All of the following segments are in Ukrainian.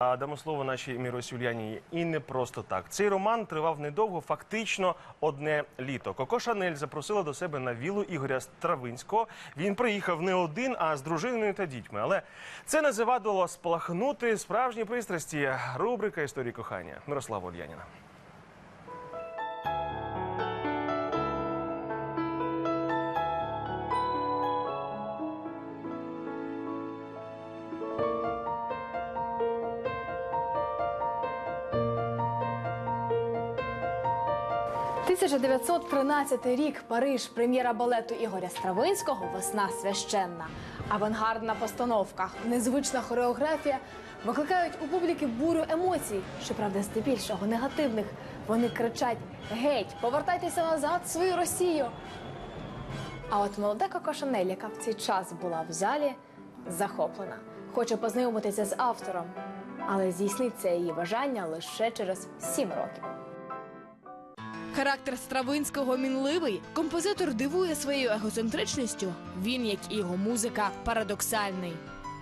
Дамо слово нашій Міросі Ульяні. І не просто так. Цей роман тривав недовго, фактично одне літо. Коко Шанель запросила до себе на вілу Ігоря Стравинського. Він приїхав не один, а з дружиною та дітьми. Але це не завадило спалахнути справжні пристрасті. Рубрика історії кохання. Мирослава Ульяніна. – 1913 рік Париж, прем'єра балету Ігоря Стравинського Весна священна. Авангардна постановка, незвична хореографія викликають у публіки бурю емоцій, щоправда, здебільшого негативних. Вони кричать: Геть, повертайтеся назад в свою Росію. А от молода Коко Шанель, яка в цей час була в залі, захоплена, хоче познайомитися з автором, але здійсниться її бажання лише через сім років. Характер Стравинського мінливий. Композитор дивує своєю егоцентричністю. Він, як і його музика, парадоксальний.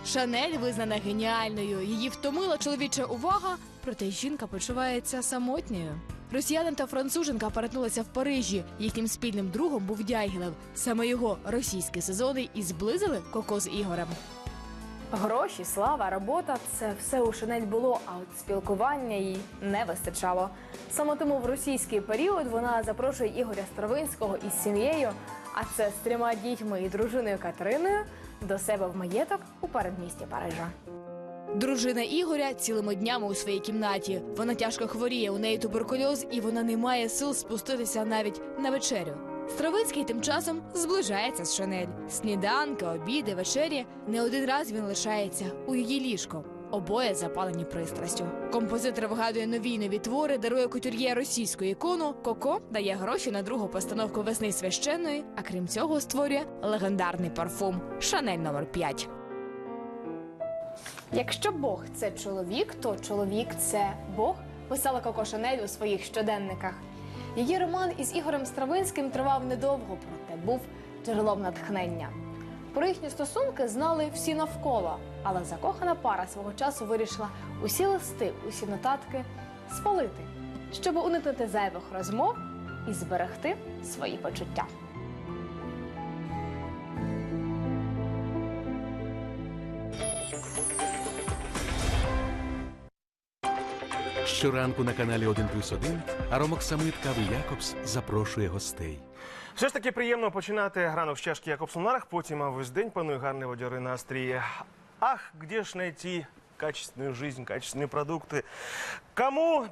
Шанель визнана геніальною. Її втомила чоловіча увага, проте жінка почувається самотньою. Росіянин та француженка перетнулися в Парижі. Їхнім спільним другом був Дягілев. Саме його російські сезони і зблизили Коко з Ігорем. Гроші, слава, робота це все у Шанель було, а от спілкування їй не вистачало. Саме тому в російський період вона запрошує Ігоря Стравинського із сім'єю, а це з трьома дітьми і дружиною Катериною, до себе в маєток у передмісті Парижа. Дружина Ігоря цілими днями у своїй кімнаті. Вона тяжко хворіє, у неї туберкульоз, і вона не має сил спуститися навіть на вечерю. Стравицький тим часом зближається з Шанель. Сніданки, обіди, вечері. Не один раз він лишається у її ліжко. Обоє запалені пристрастю. Композитор вигадує нові й нові твори, дарує кутюр'є російську ікону. Коко дає гроші на другу постановку весни священної, а крім цього створює легендарний парфум Шанель номер 5 Якщо Бог це чоловік, то чоловік це Бог, писала Коко Шанель у своїх щоденниках. Її роман із Ігорем Стравинським тривав недовго, проте був джерелом натхнення. Про їхні стосунки знали всі навколо, але закохана пара свого часу вирішила усі листи, усі нотатки спалити, щоб уникнути зайвих розмов і зберегти свої почуття. Щоранку на каналі 1 плюс 1 Аромок Самит Кави Якобс запрошує гостей. Все ж таки приємно починати ранок з чашки Якобсонарах, потім а весь день панує гарний водяри настрій. Ах, где ж найти качественную жизнь, качественные продукты? Кому